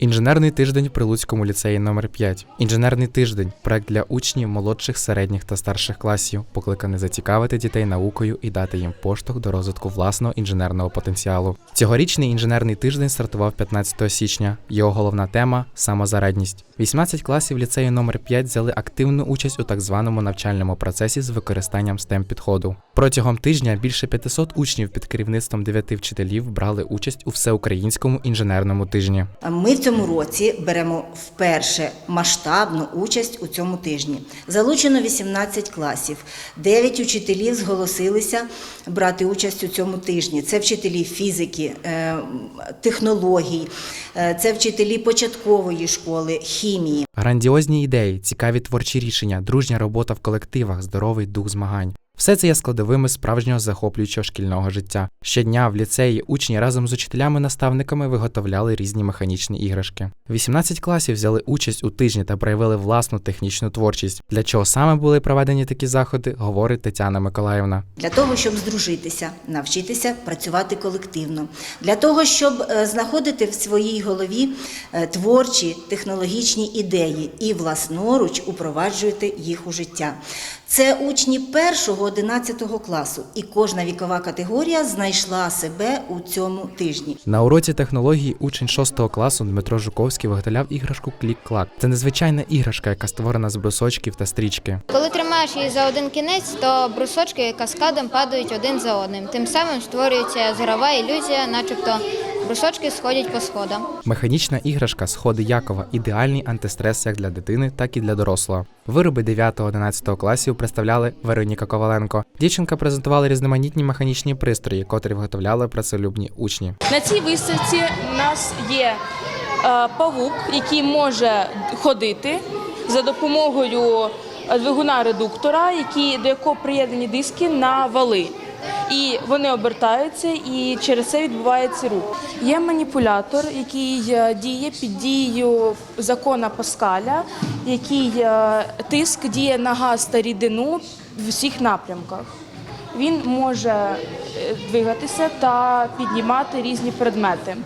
Інженерний тиждень в Прилуцькому ліцеї номер 5 Інженерний тиждень проект для учнів молодших, середніх та старших класів, покликаний зацікавити дітей наукою і дати їм поштовх до розвитку власного інженерного потенціалу. Цьогорічний інженерний тиждень стартував 15 січня. Його головна тема самозарадність. 18 класів ліцею номер 5 взяли активну участь у так званому навчальному процесі з використанням STEM підходу. Протягом тижня більше 500 учнів під керівництвом 9 вчителів брали участь у всеукраїнському інженерному тижні. Ми в цьому році беремо вперше масштабну участь у цьому тижні. Залучено 18 класів. 9 учителів зголосилися брати участь у цьому тижні. Це вчителі фізики, е, технологій, е, це вчителі початкової школи, хімії. Грандіозні ідеї, цікаві творчі рішення, дружня робота в колективах, здоровий дух змагань. Все це є складовими справжнього захоплюючого шкільного життя. Щодня в ліцеї учні разом з учителями-наставниками виготовляли різні механічні іграшки. 18 класів взяли участь у тижні та проявили власну технічну творчість. Для чого саме були проведені такі заходи, говорить Тетяна Миколаївна. Для того, щоб здружитися, навчитися працювати колективно, для того, щоб е, знаходити в своїй голові е, творчі технологічні ідеї і власноруч упроваджуєте їх у життя. Це учні 1-11 класу, і кожна вікова категорія знайшла себе у цьому тижні. На уроці технології учень 6 класу Дмитро Жуковський виготовляв іграшку Клік-клак. Це незвичайна іграшка, яка створена з брусочків та стрічки. Коли тримаєш її за один кінець, то брусочки каскадом падають один за одним. Тим самим створюється зорова ілюзія, начебто брусочки сходять по сходам. Механічна іграшка сходи Якова ідеальний антистрес як для дитини, так і для дорослого. Вироби 9-11 класів представляли Вероніка Коваленко. Дівчинка презентувала різноманітні механічні пристрої, котрі виготовляли працелюбні учні. На цій виставці у нас є е, павук, який може ходити за допомогою двигуна редуктора, які, до якого приєднані диски на вали. І вони обертаються, і через це відбувається рух. Є маніпулятор, який е, діє під дією закона Паскаля, який е, тиск діє на газ та рідину в усіх напрямках. Він може е, двигатися та піднімати різні предмети.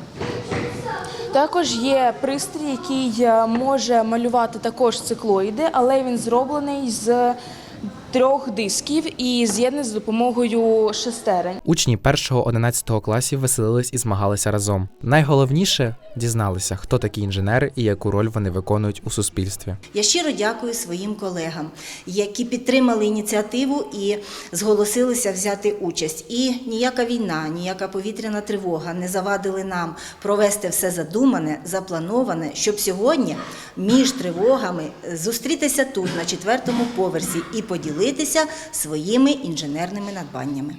Також є пристрій, який може малювати також циклоїди, але він зроблений з трьох дисків і з'єднаний за допомогою шестерень. Учні 1-11 класів веселились і змагалися разом. Найголовніше дізналися, хто такі інженери і яку роль вони виконують у суспільстві. Я щиро дякую своїм колегам, які підтримали ініціативу і зголосилися взяти участь. І ніяка війна, ніяка повітряна тривога не завадили нам провести все задумане, заплановане, щоб сьогодні між тривогами зустрітися тут, на четвертому поверсі, і поділитися своїми інженерними надбаннями.